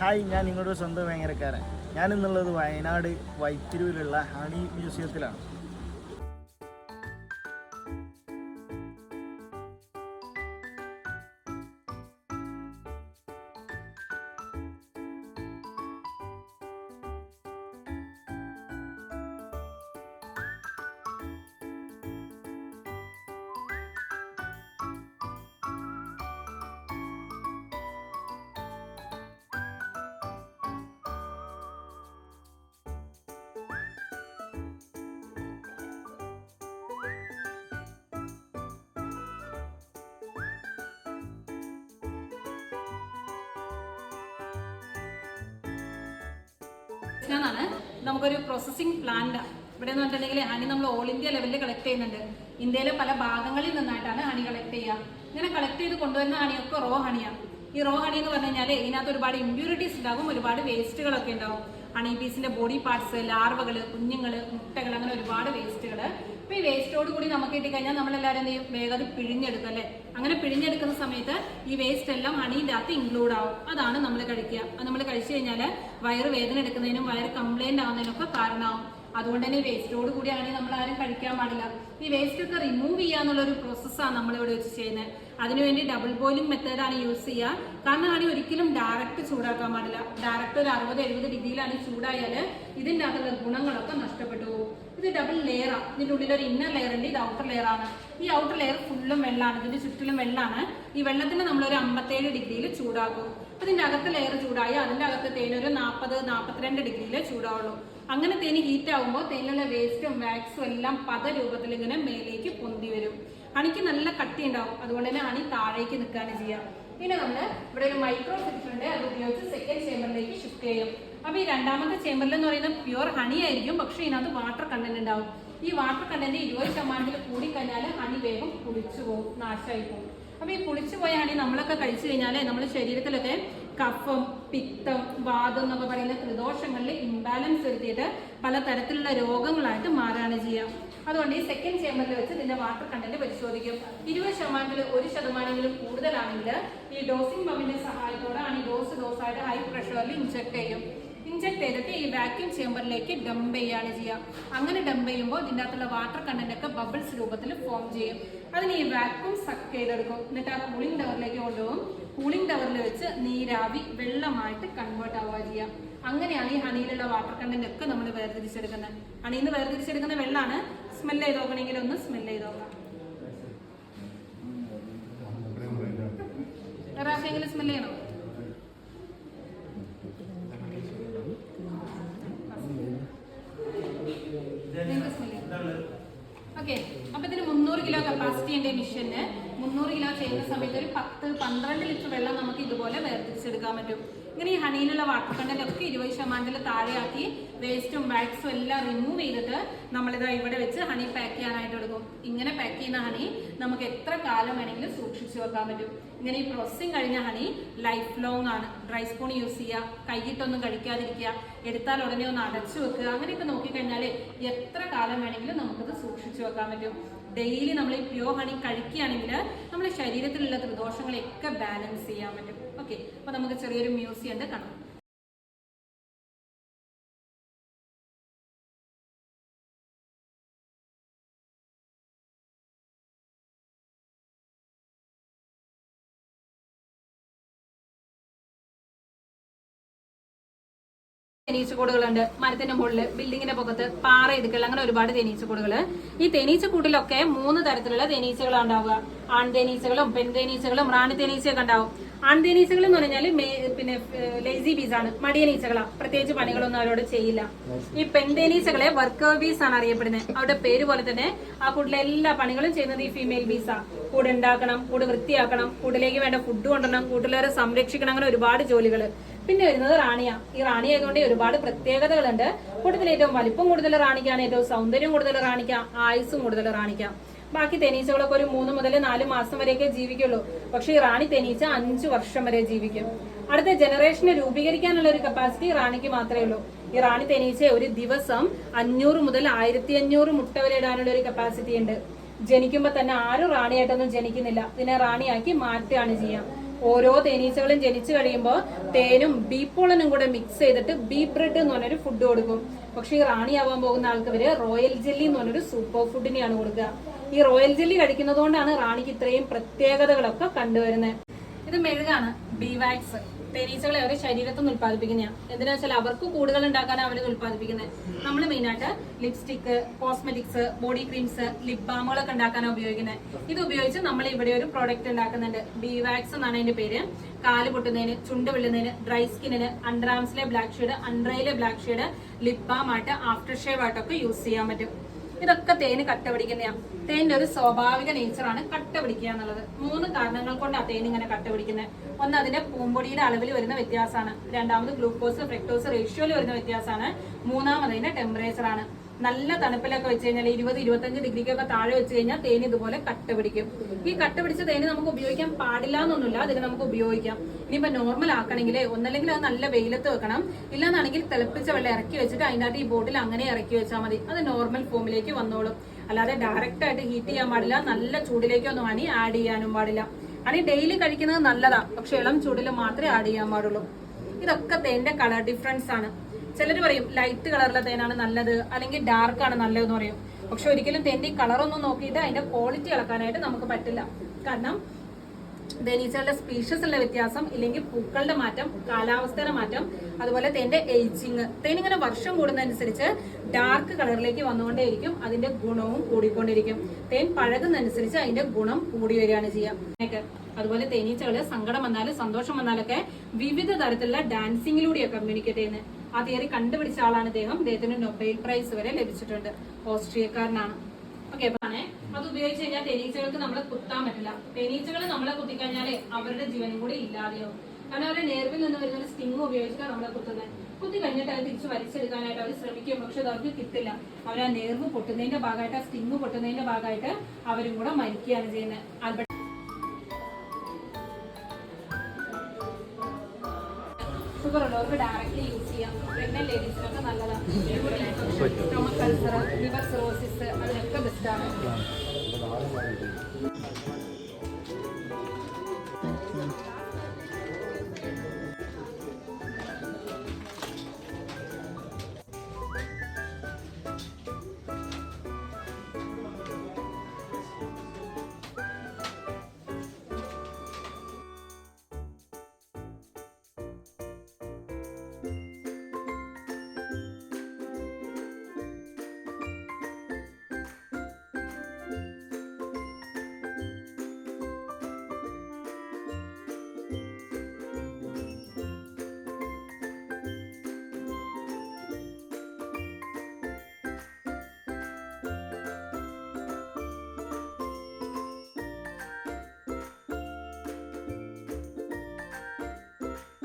Hi ഞാൻ നിങ്ങളുടെ സ്വന്തം ഭയങ്കരക്കാരൻ ഞാനിന്നുള്ളത് വയനാട് വൈത്തിരിവിലുള്ള ഹണി മ്യൂസിയത്തിലാണ്. ാണ് നമുക്കൊരു പ്രോസസ്സിംഗ് പ്ലാന്റ് ഇവിടെ എന്ന് പറഞ്ഞിട്ടുണ്ടെങ്കിൽ ഹണി നമ്മൾ ഓൾ ഇന്ത്യ ലെവലിൽ കളക്ട് ചെയ്യുന്നുണ്ട്. ഇന്ത്യയിലെ പല ഭാഗങ്ങളിൽ നിന്നായിട്ടാണ് ഹണി കളക്ട് ചെയ്യുക. ഇങ്ങനെ കളക്ട് ചെയ്ത് കൊണ്ടുവരുന്ന ഹണിയൊക്കെ റോ ഹണിയാണ് ഈ റോ ഹണി എന്ന് പറഞ്ഞു കഴിഞ്ഞാൽ ഇതിനകത്ത് ഒരുപാട് ഇമ്പ്യൂരിറ്റീസ് ഉണ്ടാകും ഒരുപാട് വേസ്റ്റുകളൊക്കെ ഉണ്ടാവും. ഹണി ബീസിന്റെ ബോഡി പാർട്സ് ലാർവകൾ കുഞ്ഞുങ്ങൾ മുട്ടകൾ അങ്ങനെ ഒരുപാട് വേസ്റ്റുകൾ അപ്പൊ ഈ വേസ്റ്റോട് കൂടി നമുക്ക് കിട്ടിക്കഴിഞ്ഞാൽ നമ്മളെല്ലാവരും എന്ത് ചെയ്യും? വേഗം അത് പിഴിഞ്ഞെടുക്കും അല്ലേ? അങ്ങനെ പിഴിഞ്ഞെടുക്കുന്ന സമയത്ത് ഈ വേസ്റ്റ് എല്ലാം ഹണീന്റെ അകത്ത് ഇൻക്ലൂഡ് ആവും. അതാണ് നമ്മൾ കഴിക്കുക. അത് നമ്മൾ കഴിച്ചു കഴിഞ്ഞാൽ വയറ് വേദന എടുക്കുന്നതിനും വയറ് കംപ്ലൈന്റ് ആവുന്നതിനൊക്കെ കാരണമാവും. അതുകൊണ്ട് തന്നെ വേസ്റ്റോട് കൂടിയാണെങ്കിൽ നമ്മൾ ആരും കഴിക്കാൻ പാടില്ല. ഈ വേസ്റ്റ് ഒക്കെ റിമൂവ് ചെയ്യാന്നുള്ള ഒരു പ്രോസസ്സാണ് നമ്മളിവിടെ വെച്ച് ചെയ്യുന്നത്. അതിനുവേണ്ടി ഡബിൾ ബോയിലിംഗ് മെത്തേഡാണ് യൂസ് ചെയ്യുക കാരണം ആണെങ്കിൽ ഒരിക്കലും ഡയറക്റ്റ് ചൂടാക്കാൻ പാടില്ല. ഡയറക്റ്റ് ഒരു അറുപത് എഴുപത് ഡിഗ്രിയിലാണ് ചൂടായാൽ ഇതിന്റെ അകത്തുള്ള ഗുണങ്ങളൊക്കെ നഷ്ടപ്പെട്ടു പോകും. ഇത് ഡബിൾ ലെയറാണ് ഇതിന്റെ ഉള്ളിൽ ഒരു ഇന്നർ ലെയർ ഉണ്ട്. ഇത് ഔട്ടർ ലെയർ ആണ്. ഈ ഔട്ടർ ലെയർ ഫുള്ളും വെള്ളമാണ് ഇതിന്റെ ചുറ്റിലും വെള്ളമാണ് ഈ വെള്ളത്തിന് നമ്മളൊരു അമ്പത്തേഴ് ഡിഗ്രിയിൽ ചൂടാക്കും. അതിന്റെ അകത്ത് ലെയർ ചൂടായി അതിന്റെ അകത്ത് തേനൊരു നാൽപ്പത് നാൽപ്പത്തിരണ്ട് ഡിഗ്രിയിൽ ചൂടാവുള്ളൂ. അങ്ങനെ തേന് ഹീറ്റ് ആകുമ്പോൾ തേനിലുള്ള വേസ്റ്റും വാക്സും എല്ലാം പദ രൂപത്തിൽ ഇങ്ങനെ മേലേക്ക് പൊന്തി വരും. ഹണിക്ക് നല്ല കട്ടി ഉണ്ടാവും അതുകൊണ്ട് തന്നെ അണി താഴേക്ക് നിൽക്കുകയാണ് ചെയ്യുക പിന്നെ നമ്മൾ ഇവിടെ ഒരു മൈക്രോ ഉണ്ട്. അത് ഉപയോഗിച്ച് സെക്കൻഡ് ചേമ്പറിലേക്ക് ഷിഫ്റ്റ് ചെയ്യും. അപ്പൊ ഈ രണ്ടാമത്തെ ചേമ്പറിൽ എന്ന് പറയുന്നത് പ്യുവർ ഹണി ആയിരിക്കും. പക്ഷെ ഇതിനകത്ത് വാട്ടർ കണ്ടന്റ് ഉണ്ടാവും. ഈ വാട്ടർ കണ്ടന്റ് ഇരുപത് ശതമാനത്തിൽ കൂടിക്കഴിഞ്ഞാൽ ഹണി വേഗം പുളിച്ചു പോകും നാശമായി പോകും. അപ്പൊ ഈ പുളിച്ചു പോയ ഹണി നമ്മളൊക്കെ കഴിച്ചു കഴിഞ്ഞാൽ നമ്മുടെ ശരീരത്തിലൊക്കെ കഫം പിത്തം വാദം എന്നൊക്കെ പറയുന്ന ത്രിദോഷങ്ങളിൽ ഇംബാലൻസ് വരുത്തിയിട്ട് പലതരത്തിലുള്ള രോഗങ്ങളായിട്ട് മാറാണ് ചെയ്യാം അതുകൊണ്ട് ഈ സെക്കൻഡ് ചേമ്പറിൽ വെച്ച് ഇതിന്റെ വാട്ടർ കണ്ടന്റ് പരിശോധിക്കും. ഇരുപത് ശതമാനത്തിൽ ഒരു ശതമാനമെങ്കിലും കൂടുതലാണെങ്കിൽ ഈ ഡോസിംഗ് പമ്പിന്റെ സഹായത്തോടെ ആണ് ഈ ഡോസ് ഡോസായിട്ട് ഹൈ പ്രഷറിൽ ഇഞ്ചക്ട് ചെയ്യും. ഇഞ്ചക്ട് ചെയ്തിട്ട് ഈ വാക്യൂം ചേമ്പറിലേക്ക് ഡംപ് ചെയ്യാണ് ചെയ്യുക. അങ്ങനെ ഡംപ് ചെയ്യുമ്പോൾ ഇതിന്റെ അകത്തുള്ള വാട്ടർ കണ്ടന്റ് ഒക്കെ ബബിൾസ് രൂപത്തിൽ ഫോം ചെയ്യും. അതിന് ഈ വാക്യൂം സക്ക് ചെയ്തെടുക്കും. എന്നിട്ട് ആ കൂളിംഗ് ടവറിലേക്ക് കൊണ്ടുപോകും. കൂളിംഗ് ടവറിൽ വെച്ച് നീരാവി വെള്ളമായിട്ട് കൺവേർട്ട് ആവുക ചെയ്യാം. അങ്ങനെയാണ് ഈ ഹണിയിലുള്ള വാട്ടർ കണ്ടന്റ് ഒക്കെ നമ്മൾ വേർതിരിച്ചെടുക്കുന്നത്. ഹണിയിൽ നിന്ന് വേർതിരിച്ചെടുക്കുന്ന വെള്ളമാണ് സ്മെൽ ചെയ്ത് നോക്കണമെങ്കിൽ ഒന്ന് സ്മെൽ ചെയ്ത് നോക്കാം. വേറെ ആർക്കെങ്കിലും സ്മെൽ ചെയ്യണോ? ഓക്കെ അപ്പൊ ഇതിന് മുന്നൂറ് കിലോ കപ്പാസിറ്റി ഉണ്ട് മിഷന് മുന്നൂറ് കിലോ ചെയ്യുന്ന സമയത്ത് ഒരു പത്ത് പന്ത്രണ്ട് ലിറ്റർ വെള്ളം നമുക്ക് ഇതുപോലെ വേർതിരിച്ചെടുക്കാൻ പറ്റും. ഇങ്ങനെ ഈ ഹണിയിലുള്ള വാട്ടർ കണ്ടന്റ് ഒക്കെ ഇരുപത് ശതമാനത്തിൽ താഴെയാക്കി വേസ്റ്റും വാക്സും എല്ലാം റിമൂവ് ചെയ്തിട്ട് നമ്മളിത് ഇവിടെ വെച്ച് ഹണി പാക്ക് ചെയ്യാനായിട്ട് എടുക്കും. ഇങ്ങനെ പാക്ക് ചെയ്യുന്ന ഹണി നമുക്ക് എത്ര കാലം വേണമെങ്കിലും സൂക്ഷിച്ചു വെക്കാൻ പറ്റും. ഇങ്ങനെ ഈ പ്രോസസ്സിങ് കഴിഞ്ഞ ഹണി ലൈഫ് ലോങ് ആണ്. ഡ്രൈ സ്പൂൺ യൂസ് ചെയ്യുക കൈയിട്ടൊന്നും കഴിക്കാതിരിക്കുക എടുത്താൽ ഉടനെ ഒന്ന് അടച്ചു വെക്കുക അങ്ങനെയൊക്കെ നോക്കിക്കഴിഞ്ഞാൽ എത്ര കാലം വേണമെങ്കിലും നമുക്കത് സൂക്ഷിച്ചു വെക്കാൻ പറ്റും. ഡെയിലി നമ്മൾ ഈ പ്യോ ഹണി കഴിക്കുകയാണെങ്കിൽ നമ്മുടെ ശരീരത്തിലുള്ള ത്രിദോഷങ്ങളെയൊക്കെ ബാലൻസ് ചെയ്യാൻ പറ്റും. ഓക്കെ അപ്പോൾ നമുക്ക് ചെറിയൊരു മ്യൂസിയം കാണാം. തേനീച്ചക്കൂടുകളുണ്ട് മരത്തിന്റെ മുകളിൽ ബിൽഡിങ്ങിന്റെ പുറത്ത് പാറ ഇടുക്കൽ അങ്ങനെ ഒരുപാട് തേനീച്ചക്കൂടുകൾ ഈ തേനീച്ചക്കൂട്ടിലൊക്കെ മൂന്ന് തരത്തിലുള്ള തേനീച്ചകളാണ് ഉണ്ടാവുക. ആൺ തേനീച്ചകളും പെൺ തേനീച്ചകളും റാണി തേനീച്ചയൊക്കെ ഉണ്ടാവും. ആൺ തേനീച്ചകൾ എന്ന് പറഞ്ഞാൽ പിന്നെ ലേസി ബീസ് ആണ്. മടിയനീച്ചകളാണ് പ്രത്യേകിച്ച് പണികളൊന്നും അവരോട് ചെയ്യില്ല. ഈ പെൺ തേനീച്ചകളെ വർക്കർ ബീസ് ആണ് അറിയപ്പെടുന്നത് അവരുടെ പേര് പോലെ തന്നെ ആ കൂട്ടിലെ എല്ലാ പണികളും ചെയ്യുന്നത് ഈ ഫീമെയിൽ ബീസാ കൂട് ഉണ്ടാക്കണം കൂട് വൃത്തിയാക്കണം കൂട്ടിലേക്ക് വേണ്ട ഫുഡ് കൊണ്ടുവരണം കൂട്ടിലവരെ സംരക്ഷിക്കണം അങ്ങനെ ഒരുപാട് ജോലികൾ പിന്നെ വരുന്നത് റാണിയ. ഈ റാണി ആയതുകൊണ്ട് ഒരുപാട് പ്രത്യേകതകളുണ്ട്. കൂട്ടത്തിൽ ഏറ്റവും വലിപ്പം കൂടുതൽ റാണിക്കാണ് ഏറ്റവും സൗന്ദര്യം കൂടുതൽ റാണിക്കാം ആയുസ്സും കൂടുതൽ റാണിക്കാം. ബാക്കി തേനീച്ചകളൊക്കെ ഒരു മൂന്ന് മുതൽ നാല് മാസം വരെയൊക്കെ ജീവിക്കുള്ളൂ. പക്ഷെ ഈ റാണി തേനീച്ച അഞ്ച് വർഷം വരെ ജീവിക്കും. അടുത്ത ജനറേഷനെ രൂപീകരിക്കാനുള്ള ഒരു കപ്പാസിറ്റി റാണിക്ക് മാത്രമേ ഉള്ളൂ. ഈ റാണി തേനീച്ച ഒരു ദിവസം അഞ്ഞൂറ് മുതൽ ആയിരത്തി അഞ്ഞൂറ് മുട്ട വരെ ഇടാനുള്ള ഒരു കപ്പാസിറ്റി ഉണ്ട്. ജനിക്കുമ്പോൾ തന്നെ ആരും റാണിയായിട്ടൊന്നും ജനിക്കുന്നില്ല. ഇതിനെ റാണിയാക്കി മാറ്റുകയാണ് ചെയ്യാം. ഓരോ തേനീച്ചകളും ജനിച്ചു കഴിയുമ്പോൾ തേനും ബീ പോളനും കൂടെ മിക്സ് ചെയ്തിട്ട് ബീ ബ്രെഡ് എന്ന് പറഞ്ഞൊരു ഫുഡ് കൊടുക്കും. പക്ഷെ ഈ റാണി ആവാൻ പോകുന്ന ആൾക്കവര് റോയൽ ജെല്ലി എന്ന് പറഞ്ഞൊരു സൂപ്പർ ഫുഡിനെയാണ് കൊടുക്കുക. ഈ റോയൽ ജെല്ലി കഴിക്കുന്നതുകൊണ്ടാണ് റാണിക്ക് ഇത്രയും പ്രത്യേകതകളൊക്കെ കണ്ടുവരുന്നത്. ഇത് മെഴുകാണ് ബി തേനീച്ചകളെ അവരുടെ ശരീരത്തിൽ നിന്ന് എന്തിനാ വെച്ചാൽ അവർക്ക് കൂടുതൽ ഉണ്ടാക്കാൻ അവർ ഉത്പാദിപ്പിക്കുന്നത് നമ്മൾ മെയിനായിട്ട് lipstick cosmetics body creams lip ബാമുകളൊക്കെ ഉണ്ടാക്കാനാണ് ഉപയോഗിക്കുന്നത്. ഇത് ഉപയോഗിച്ച് നമ്മൾ ഇവിടെ ഒരു പ്രോഡക്റ്റ് ഉണ്ടാക്കുന്നുണ്ട്. ബി വാക്സ് എന്നാണ് അതിന്റെ പേര്. കാൽ പൊട്ടുന്നതിന് ചുണ്ട് വിള്ളുന്നതിന് ഡ്രൈ സ്കിന്നിന് അണ്ടർ ആംസിലെ ബ്ലാക്ക് ഷെയ്ഡ് അണ്ടറയിലെ ബ്ലാക്ക് ഷെയ്ഡ് ലിപ് ബാം ആയിട്ട് ആഫ്റ്റർ ഷേവ് ആയിട്ടൊക്കെ യൂസ് ചെയ്യാൻ പറ്റും. ഇതൊക്കെ തേന് കട്ട പിടിക്കുന്നതാണ് തേനിന്റെ ഒരു സ്വാഭാവിക നേച്ചറാണ് കട്ട പിടിക്കുക എന്നുള്ളത്. മൂന്ന് കാരണങ്ങൾ കൊണ്ടാണ് തേൻ ഇങ്ങനെ കട്ട പിടിക്കുന്നത് ഒന്ന് അതിന്റെ പൂമ്പൊടിയുടെ അളവിൽ വരുന്ന വ്യത്യാസമാണ്. രണ്ടാമത് ഗ്ലൂക്കോസ് ഫ്രക്ടോസ് റേഷ്യോയിൽ വരുന്ന വ്യത്യാസമാണ്. മൂന്നാമത് അതിന്റെ ടെമ്പറേച്ചർ ആണ്. നല്ല തണുപ്പിലൊക്കെ വെച്ച് കഴിഞ്ഞാൽ ഇരുപത് ഇരുപത്തഞ്ച് ഡിഗ്രിക്കൊക്കെ താഴെ വെച്ച് കഴിഞ്ഞാൽ തേൻ ഇതുപോലെ കട്ട പിടിക്കും. ഈ കട്ട പിടിച്ച തേന് നമുക്ക് ഉപയോഗിക്കാൻ പാടില്ല എന്നൊന്നുമില്ല. അതിന് നമുക്ക് ഉപയോഗിക്കാം. ഇനിയിപ്പോ നോർമൽ ആക്കണമെങ്കിൽ ഒന്നല്ലെങ്കിൽ അത് നല്ല വെയിലത്ത് വെക്കണം. ഇല്ലാന്നാണെങ്കിൽ തിളപ്പിച്ച വെള്ളം ഇറക്കി വെച്ചിട്ട് അതിന്റെ അകത്ത് ഈ ബോട്ടിൽ അങ്ങനെ ഇറക്കി വെച്ചാൽ മതി. അത് നോർമൽ ഫോമിലേക്ക് വന്നോളും. അല്ലാതെ ഡയറക്റ്റ് ആയിട്ട് ഹീറ്റ് ചെയ്യാൻ പാടില്ല. നല്ല ചൂടിലേക്കൊന്നും ഹണി ആഡ് ചെയ്യാനും പാടില്ല. അണി ഡെയിലി കഴിക്കുന്നത് നല്ലതാണ് പക്ഷെ ഇളം ചൂടിൽ മാത്രമേ ആഡ് ചെയ്യാൻ പാടുള്ളൂ. ഇതൊക്കെ തേന്റെ കളർ ഡിഫറൻസ് ആണ്. ചിലർ പറയും ലൈറ്റ് കളറിലെ തേനാണ് നല്ലത് അല്ലെങ്കിൽ ഡാർക്ക് ആണ് നല്ലതെന്ന് പറയും. പക്ഷെ ഒരിക്കലും തേന്റെ കളറൊന്നും നോക്കിയിട്ട് അതിന്റെ ക്വാളിറ്റി അളക്കാനായിട്ട് നമുക്ക് പറ്റില്ല. കാരണം തേനീച്ചകളുടെ സ്പീഷ്യസിലെ വ്യത്യാസം ഇല്ലെങ്കിൽ പൂക്കളുടെ മാറ്റം കാലാവസ്ഥയുടെ മാറ്റം അതുപോലെ തേന്റെ ഏജിങ് തേൻ ഇങ്ങനെ വർഷം കൂടുന്നതനുസരിച്ച് ഡാർക്ക് കളറിലേക്ക് വന്നുകൊണ്ടേയിരിക്കും അതിന്റെ ഗുണവും കൂടിക്കൊണ്ടിരിക്കും തേൻ പഴകുന്നതനുസരിച്ച് അതിന്റെ ഗുണം കൂടി വരികയാണ് ചെയ്യുക. അതുപോലെ തേനീച്ചകൾ സങ്കടം വന്നാലും സന്തോഷം വന്നാലൊക്കെ വിവിധ തരത്തിലുള്ള ഡാൻസിങ്ങിലൂടെയാണ് കമ്മ്യൂണിക്കേറ്റ് ചെയ്യുന്നത്. ആ തിയറി കണ്ടുപിടിച്ച ആളാണ് അദ്ദേഹം അദ്ദേഹത്തിന് നൊബേൽ പ്രൈസ് വരെ ലഭിച്ചിട്ടുണ്ട്. ഓസ്ട്രിയക്കാരനാണ്. ഓക്കെ പറഞ്ഞേ അത് ഉപയോഗിച്ച് കഴിഞ്ഞാൽ തേനീച്ചകൾക്ക് നമ്മളെ കുത്താൻ പറ്റില്ല. തേനീച്ചകൾ നമ്മളെ കുത്തിക്കഴിഞ്ഞാൽ അവരുടെ ജീവനും കൂടി ഇല്ലാതെയാവും. കാരണം അവരുടെ നേർവിൽ നിന്ന് വരുന്ന ഒരു സ്റ്റിങ് ഉപയോഗിച്ചിട്ടാണ് നമ്മളെ കുത്തുന്നത്. കുത്തി കഴിഞ്ഞിട്ട് അത് തിരിച്ച് വലിച്ചെടുക്കാനായിട്ട് അവർ ശ്രമിക്കും. പക്ഷെ അത് അവർക്ക് കിട്ടില്ല. അവർ ആ നേർവ് പൊട്ടുന്നതിന്റെ ഭാഗമായിട്ട് ആ സ്റ്റിങ് പൊട്ടുന്നതിന്റെ ഭാഗമായിട്ട് അവരും കൂടെ മരിക്കുകയാണ് ചെയ്യുന്നത്. ആൽബർട്ട് ഷുഗർ ഉള്ളവർക്ക് ഡയറക്റ്റ്ലി യൂസ് ചെയ്യാം പ്രഗ്നന്റ് ലേഡീസിനൊക്കെ നല്ലതാണ്. സ്റ്റൊമക് കൾസർ ലിവർ സിറോസിസ് അതിനൊക്കെ ബെസ്റ്റാണ്